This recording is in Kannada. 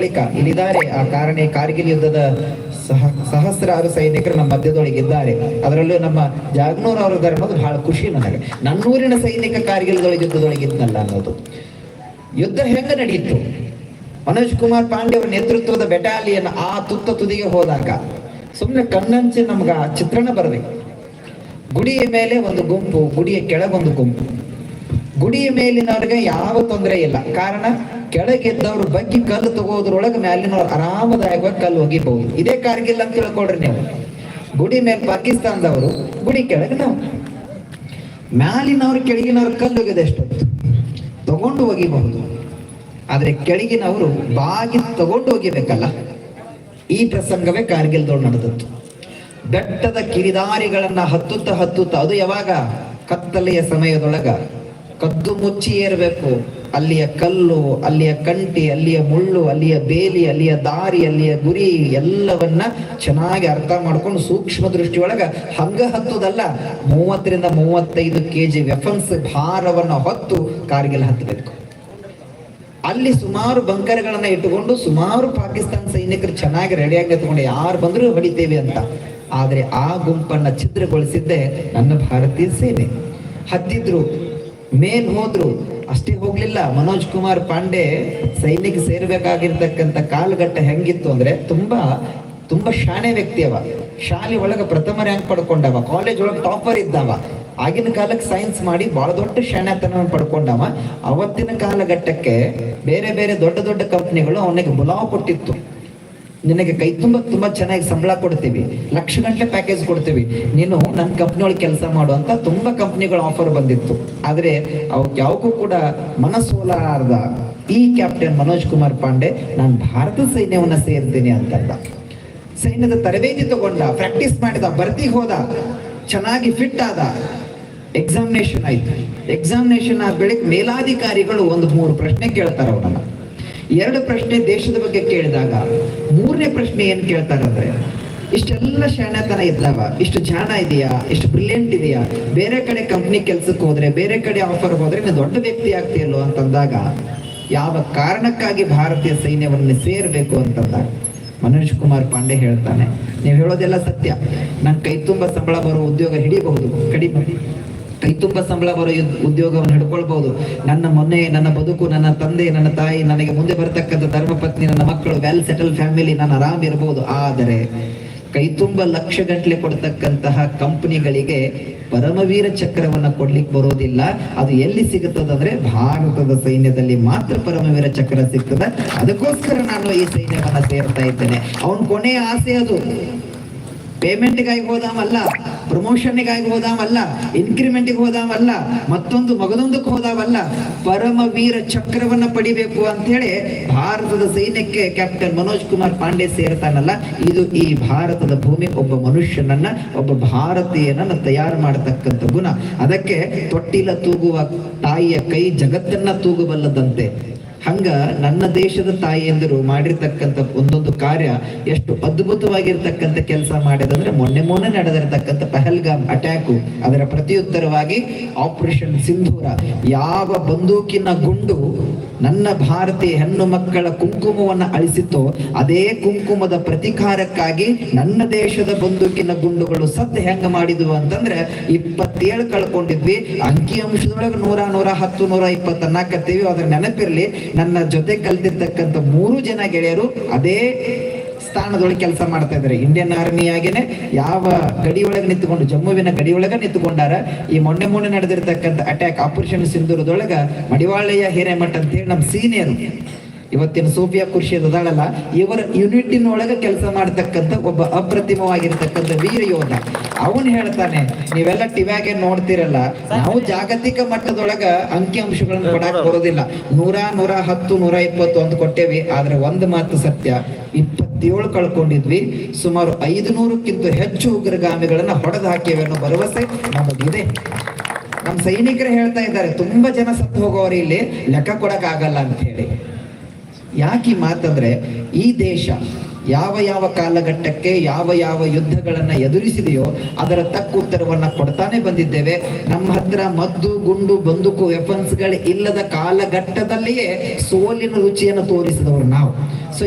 ಬಳಿಕ ಇಲ್ಲಿದ್ದಾರೆ ಆ ಕಾರಣ ಕಾರ್ಗಿಲ್ ಯುದ್ಧದ ಸಹ ಸಹಸ್ರಾರು ಸೈನಿಕರು ನಮ್ಮ ಮಧ್ಯದೊಳಗಿದ್ದಾರೆ ಅದರಲ್ಲೂ ನಮ್ಮ ಜಾಗ್ನೂರ್ ಅವರು ಇದ್ದಾರೆ ಅನ್ನೋದು ಬಹಳ ಖುಷಿ ನನಗೆ. ನನ್ನೂರಿನ ಸೈನಿಕ ಕಾರ್ಗಿಲ್ದೊಳಗೆ ಯುದ್ಧದೊಳಗಿದ್ನಲ್ಲ ಅನ್ನೋದು. ಯುದ್ಧ ಹೆಂಗ ನಡೆಯಿತು ಮನೋಜ್ ಕುಮಾರ್ ಪಾಂಡೆ ಅವರ ನೇತೃತ್ವದ ಬೆಟಾಲಿಯನ್ ಆ ತುತ್ತ ತುದಿಗೆ ಹೋದಾಗ ಸುಮ್ಮನೆ ಕಣ್ಣಂಚಿ ನಮ್ಗೆ ಆ ಚಿತ್ರಣ ಬರಬೇಕು. ಗುಡಿಯ ಮೇಲೆ ಒಂದು ಗುಂಪು, ಗುಡಿಯ ಕೆಳಗೊಂದು ಗುಂಪು. ಗುಡಿಯ ಮೇಲಿನವ್ರಿಗೆ ಯಾವ ತೊಂದರೆ ಇಲ್ಲ. ಕಾರಣ? ಕೆಳಗಿದ್ದವ್ರು ಬಗ್ಗಿ ಕಲ್ಲು ತಗೋದ್ರೊಳಗೆ ಮ್ಯಾಲಿನವ್ರು ಆರಾಮದಾಯಕವಾಗಿ ಕಲ್ಲು ಒಗಿಬಹುದು. ಇದೇ ಕಾರ್ಗಿಲ್ ಅಂತ ತಿಳ್ಕೊಡ್ರಿ ನೀವು. ಗುಡಿ ಮೇಲೆ ಪಾಕಿಸ್ತಾನದವರು, ಗುಡಿ ಕೆಳಗೆ ನಾವು. ಮ್ಯಾಲಿನವ್ರು ಕೆಳಗಿನವ್ರು ಕಲ್ಲು ಒಗೆದ ಎಷ್ಟೊತ್ತು ತಗೊಂಡು ಒಗಿಬಹುದು. ಆದ್ರೆ ಕೆಳಗಿನವರು ಬಾಗಿ ತಗೊಂಡು ಒಗಿಬೇಕಲ್ಲ. ಈ ಪ್ರಸಂಗವೇ ಕಾರ್ಗಿಲ್ದೊಳಗೆ ನಡೆದದ್ದು. ಬೆಟ್ಟದ ಕಿರಿದಾರಿಗಳನ್ನ ಹತ್ತುತ್ತ ಹತ್ತುತ್ತ, ಅದು ಯಾವಾಗ? ಕತ್ತಲೆಯ ಸಮಯದೊಳಗ. ಕದ್ದು ಮುಚ್ಚಿ ಏರಬೇಕು. ಅಲ್ಲಿಯ ಕಲ್ಲು, ಅಲ್ಲಿಯ ಕಂಟಿ ಅಲ್ಲಿಯ ಮುಳ್ಳು, ಅಲ್ಲಿಯ ಬೇಲಿ, ಅಲ್ಲಿಯ ದಾರಿ, ಅಲ್ಲಿಯ ಗುರಿ ಎಲ್ಲವನ್ನ ಚೆನ್ನಾಗಿ ಅರ್ಥ ಮಾಡ್ಕೊಂಡು ಸೂಕ್ಷ್ಮ ದೃಷ್ಟಿಯೊಳಗ ಹಂಗ ಹತ್ತುದಲ್ಲ. ಮೂವತ್ತರಿಂದ ಮೂವತ್ತೈದು ಕೆ ಜಿ ವೆಫನ್ಸ್ ಭಾರವನ್ನ ಹೊತ್ತು ಕಾರ್ಗಿಲ್ ಹತ್ತಬೇಕು. ಅಲ್ಲಿ ಸುಮಾರು ಬಂಕರ್ಗಳನ್ನ ಇಟ್ಟುಕೊಂಡು ಸುಮಾರು ಪಾಕಿಸ್ತಾನ ಸೈನಿಕರು ಚೆನ್ನಾಗಿ ರೆಡಿಯಾಗಿ ಎತ್ಕೊಂಡು ಯಾರು ಬಂದರೂ ಹೊಡಿತೇವೆ ಅಂತ. ಆದರೆ ಆ ಗುಂಪನ್ನ ಛಿದ್ರಗೊಳಿಸಿದ್ದೆ ನನ್ನ ಭಾರತೀಯ ಸೇನೆ. ಹತ್ತಿದ್ರು ಮೇಲ್ ಹೋದ್ರು, ಅಷ್ಟೇ ಹೋಗ್ಲಿಲ್ಲ. ಮನೋಜ್ ಕುಮಾರ್ ಪಾಂಡೆ ಸೈನಿಕ ಸೇರ್ಬೇಕಾಗಿರ್ತಕ್ಕಂಥ ಕಾಲಘಟ್ಟ ಹೆಂಗಿತ್ತು ಅಂದ್ರೆ ತುಂಬಾ ತುಂಬಾ ಶಾಣೆ ವ್ಯಕ್ತಿ ಅವ. ಶಾಲೆ ಒಳಗ ಪ್ರಥಮ ರ್ಯಾಂಕ್ ಪಡ್ಕೊಂಡವ ಕಾಲೇಜ್ ಒಳಗೆ ಟಾಪರ್ ಇದ್ದಾವ. ಆಗಿನ ಕಾಲಕ್ಕೆ ಸೈನ್ಸ್ ಮಾಡಿ ಬಹಳ ದೊಡ್ಡ ಶಾಣೆತನವನ್ನು ಪಡ್ಕೊಂಡವ. ಅವತ್ತಿನ ಕಾಲಘಟ್ಟಕ್ಕೆ ಬೇರೆ ಬೇರೆ ದೊಡ್ಡ ದೊಡ್ಡ ಕಂಪ್ನಿಗಳು ಅವನಿಗೆ ಬುಲಾವ್ ಕೊಟ್ಟಿತ್ತು. ನಿನಗೆ ಕೈ ತುಂಬ, ತುಂಬಾ ಚೆನ್ನಾಗಿ ಸಂಬಳ ಕೊಡ್ತೀವಿ. ಲಕ್ಷ ಗಂಟೆ ಪ್ಯಾಕೇಜ್ ಕೊಡ್ತೀವಿ. ನೀನು ನನ್ನ ಕಂಪ್ನಿ ಒಳಗೆ ಕೆಲಸ ಮಾಡು ಅಂತ ತುಂಬಾ ಕಂಪ್ನಿಗಳ ಆಫರ್ ಬಂದಿತ್ತು. ಆದ್ರೆ ಅವಕ್ಕೆ ಯಾವಕ್ಕೂ ಕೂಡ ಮನಸ್ಸೋಲಾರ್ದ ಈ ಕ್ಯಾಪ್ಟನ್ ಮನೋಜ್ ಕುಮಾರ್ ಪಾಂಡೆ, ನಾನು ಭಾರತ ಸೈನ್ಯವನ್ನ ಸೇರ್ತೀನಿ ಅಂತಂದ. ಸೈನ್ಯದ ತರಬೇತಿ ತಗೊಂಡ ಪ್ರಾಕ್ಟೀಸ್ ಮಾಡಿದ ಬರ್ತಿ ಹೋದ, ಚೆನ್ನಾಗಿ ಫಿಟ್ ಆದ. ಎಕ್ಸಾಮಿನೇಷನ್ ಆಯ್ತು. ಎಕ್ಸಾಮಿನೇಷನ್ ಆದ ಬೆಳಿಗ್ಗೆ ಮೇಲಾಧಿಕಾರಿಗಳು ಒಂದು ಮೂರು ಪ್ರಶ್ನೆ ಕೇಳ್ತಾರ ಅವನನ್ನ ಎರಡು ಪ್ರಶ್ನೆ ದೇಶದ ಬಗ್ಗೆ ಕೇಳಿದಾಗ, ಮೂರನೇ ಪ್ರಶ್ನೆ ಏನ್ ಕೇಳ್ತಾರಂದ್ರೆ, ಇಷ್ಟೆಲ್ಲ ಶಾಣತನ ಇದ್ದಾವ ಇಷ್ಟು ಜಾಣ ಇದೆಯಾ, ಇಷ್ಟು ಬ್ರಿಲಿಯಂಟ್ ಇದೆಯಾ, ಬೇರೆ ಕಡೆ ಕಂಪ್ನಿ ಕೆಲ್ಸಕ್ಕೆ ಹೋದ್ರೆ, ಬೇರೆ ಕಡೆ ಆಫರ್ ಹೋದ್ರೆ ನೀನು ದೊಡ್ಡ ವ್ಯಕ್ತಿ ಆಗ್ತೀಯಲ್ಲೋ ಅಂತಂದಾಗ, ಯಾವ ಕಾರಣಕ್ಕಾಗಿ ಭಾರತೀಯ ಸೈನ್ಯವನ್ನು ಸೇರಬೇಕು ಅಂತಂದಾಗ, ಮನೋಜ್ ಕುಮಾರ್ ಪಾಂಡೆ ಹೇಳ್ತಾನೆ. ನೀವು ಹೇಳೋದೆಲ್ಲ ಸತ್ಯ. ನನ್ನ ಕೈ ತುಂಬ ಸಂಬಳ ಬರೋ ಉದ್ಯೋಗ ಹಿಡಿಬಹುದು ಕಡಿಮೆ. ಕೈ ತುಂಬ ಸಂಬಳ ಬರೋ ಉದ್ಯೋಗವನ್ನು ಹಿಡ್ಕೊಳ್ಬಹುದು. ನನ್ನ ಮೊನ್ನೆ, ನನ್ನ ಬದುಕು, ನನ್ನ ತಂದೆ, ನನ್ನ ತಾಯಿ ನನಗೆ ಮುಂದೆ ಬರತಕ್ಕಂಥ ಧರ್ಮಪತ್ನಿ ನನ್ನ ಮಕ್ಕಳು ವೆಲ್ ಸೆಟಲ್ ಫ್ಯಾಮಿಲಿ ನಾನು ಆರಾಮ್ ಇರಬಹುದು ಆದರೆ ಕೈತುಂಬ ಲಕ್ಷ ಗಟ್ಟಲೆ ಕೊಡ್ತಕ್ಕಂತಹ ಕಂಪನಿಗಳಿಗೆ ಪರಮವೀರ ಚಕ್ರವನ್ನ ಕೊಡ್ಲಿಕ್ಕೆ ಬರೋದಿಲ್ಲ. ಅದು ಎಲ್ಲಿ ಸಿಗುತ್ತದಂದ್ರೆ ಭಾರತದ ಸೈನ್ಯದಲ್ಲಿ ಮಾತ್ರ ಪರಮವೀರ ಚಕ್ರ ಸಿಗ್ತದೆ. ಅದಕ್ಕೋಸ್ಕರ ನಾನು ಈ ಸೈನ್ಯವನ್ನ ಸೇರ್ತಾ ಇದ್ದೇನೆ. ಅವನ ಕೊನೆಯ ಆಸೆ ಅದು. ಪೇಮೆಂಟ್ಗಾಗಿ ಹೋದಾಮಲ್ಲ ಪ್ರಮೋಷನ್ಗಾಗಿ ಹೋದಾಮಲ್ಲ ಇನ್ಕ್ರಿಮೆಂಟ್ಗೆ ಹೋದಾಮಲ್ಲ, ಮತ್ತೊಂದು ಮಗದೊಂದಕ್ಕೆ ಹೋದಾವಲ್ಲ ಪರಮವೀರ ಚಕ್ರವನ್ನ ಪಡಿಬೇಕು ಅಂತ ಹೇಳಿ ಭಾರತದ ಸೈನ್ಯಕ್ಕೆ ಕ್ಯಾಪ್ಟನ್ ಮನೋಜ್ ಕುಮಾರ್ ಪಾಂಡೆ ಸೇರ್ತಾನಲ್ಲ, ಇದು ಈ ಭಾರತದ ಭೂಮಿ, ಒಬ್ಬ ಮನುಷ್ಯನನ್ನ, ಒಬ್ಬ ಭಾರತೀಯನನ್ನ ತಯಾರು ಮಾಡತಕ್ಕಂಥ ಗುಣ. ಅದಕ್ಕೆ ತೊಟ್ಟಿಲ ತೂಗುವ ತಾಯಿಯ ಕೈ ಜಗತ್ತನ್ನ ತೂಗಬಲ್ಲದಂತೆ. ಹಂಗ ನನ್ನ ದೇಶದ ತಾಯಿಯಂದಿರು ಮಾಡಿರ್ತಕ್ಕಂಥ ಒಂದೊಂದು ಕಾರ್ಯ ಎಷ್ಟು ಅದ್ಭುತವಾಗಿರ್ತಕ್ಕಂಥ ಕೆಲಸ ಮಾಡಿದಂದ್ರೆ ಮೊನ್ನೆ ಮೊನ್ನೆ ನಡೆದಿರ್ತಕ್ಕಂಥ ಪಹಲ್ಗಾಮ್ ಅಟ್ಯಾಕು. ಅದರ ಪ್ರತಿಯುತ್ತರವಾಗಿ ಆಪರೇಷನ್ ಸಿಂಧೂರ. ಯಾವ ಬಂದೂಕಿನ ಗುಂಡು ನನ್ನ ಭಾರತೀಯ ಹೆಣ್ಣು ಮಕ್ಕಳ ಕುಂಕುಮವನ್ನ ಅಳಿಸಿತೋ ಅದೇ ಕುಂಕುಮದ ಪ್ರತಿಕಾರಕ್ಕಾಗಿ ನನ್ನ ದೇಶದ ಬಂದೂಕಿನ ಗುಂಡುಗಳು ಸತ್ ಹೆಂಗ ಮಾಡಿದ್ವು ಅಂತಂದ್ರೆ ಇಪ್ಪತ್ತೇಳು ಕಳ್ಕೊಂಡಿದ್ವಿ. ಅಂಕಿ ಅಂಶದೊಳಗೆ ನೂರ ನೂರ ಹತ್ತು, ನೂರ ಇಪ್ಪತ್ತ ನಾಲ್ಕು ಅದ್ರ ನೆನಪಿರ್ಲಿ ನನ್ನ ಜೊತೆ ಕಲ್ತಿರ್ತಕ್ಕಂಥ ಮೂರು ಜನ ಗೆಳೆಯರು ಅದೇ ಸ್ಥಾನದೊಳಗೆ ಕೆಲಸ ಮಾಡ್ತಾ ಇದ್ದಾರೆ. ಇಂಡಿಯನ್ ಆರ್ಮಿಯಾಗೇನೆ ಯಾವ ಗಡಿಯೊಳಗೆ ನಿಂತ್ಕೊಂಡು, ಜಮ್ಮುವಿನ ಗಡಿಯೊಳಗೆ ನಿಂತ್ಕೊಂಡಾರ ನಿಂತುಕೊಂಡಾರ, ಈ ಮೊನ್ನೆ ಮೊನ್ನೆ ನಡೆದಿರ್ತಕ್ಕಂಥ ಅಟ್ಯಾಕ್ ಆಪರೇಷನ್ ಸಿಂಧೂರದೊಳಗ ಮಡಿವಾಳಯ್ಯ ಹಿರೇಮಠ ಅಂತ ಹೇಳಿ ನಮ್ಮ ಸೀನಿಯರ್ ಇವತ್ತಿನ ಸೋಫಿಯಾ ಖುರ್ಷಿ ಅದಾಳಲ್ಲ ಇವರ ಯೂನಿಟಿನ ಒಳಗೆ ಕೆಲಸ ಮಾಡ್ತಕ್ಕಂಥ ಒಬ್ಬ ಅಪ್ರತಿಮವಾಗಿರ್ತಕ್ಕಂಥ ವೀರ ಯೋಧ. ಅವನು ಹೇಳ್ತಾನೆ ನೀವೆಲ್ಲ ಟಿವ್ಯಾಗೆ ನೋಡ್ತಿರಲ್ಲ ನಾವು ಜಾಗತಿಕ ಮಟ್ಟದೊಳಗ ಅಂಕಿ ಅಂಶಗಳನ್ನು ಕೊಡಕ್ ಬರೋದಿಲ್ಲ. ನೂರ ನೂರ ಹತ್ತು ನೂರ ಇಪ್ಪತ್ತು ಅಂತ ಕೊಟ್ಟೇವಿ ಆದ್ರೆ ಒಂದು ಮಾತು ಸತ್ಯ ಇಪ್ಪತ್ತೇಳು ಕಳ್ಕೊಂಡಿದ್ವಿ ಸುಮಾರು ಐದು ನೂರಕ್ಕಿಂತ ಹೆಚ್ಚು ಉಗ್ರಗಾಮಿಗಳನ್ನ ಹೊಡೆದು ಹಾಕಿವೆ ಅನ್ನೋ ಭರವಸೆ ನಮಗಿದೆ. ನಮ್ಮ ಸೈನಿಕರು ಹೇಳ್ತಾ ಇದ್ದಾರೆ ತುಂಬಾ ಜನ ಸತ್ತು ಹೋಗೋರು ಇಲ್ಲಿ ಲೆಕ್ಕ ಕೊಡಕ್ ಆಗಲ್ಲ ಅಂತ ಹೇಳಿ. ಯಾಕೆ ಮಾತಂದ್ರೆ ಈ ದೇಶ ಯಾವ ಯಾವ ಕಾಲಘಟ್ಟಕ್ಕೆ ಯಾವ ಯಾವ ಯುದ್ಧಗಳನ್ನ ಎದುರಿಸಿದೆಯೋ ಅದರ ತಕ್ಕ ಉತ್ತರವನ್ನ ಕೊಡ್ತಾನೆ ಬಂದಿದ್ದೇವೆ. ನಮ್ಮ ಹತ್ರ ಮದ್ದು, ಗುಂಡು, ಬಂದೂಕು ವೆಪನ್ಸ್ಗಳು ಇಲ್ಲದ ಕಾಲಘಟ್ಟದಲ್ಲಿಯೇ ಸೋಲಿನ ರುಚಿಯನ್ನು ತೋರಿಸಿದವರು ನಾವು. ಸೊ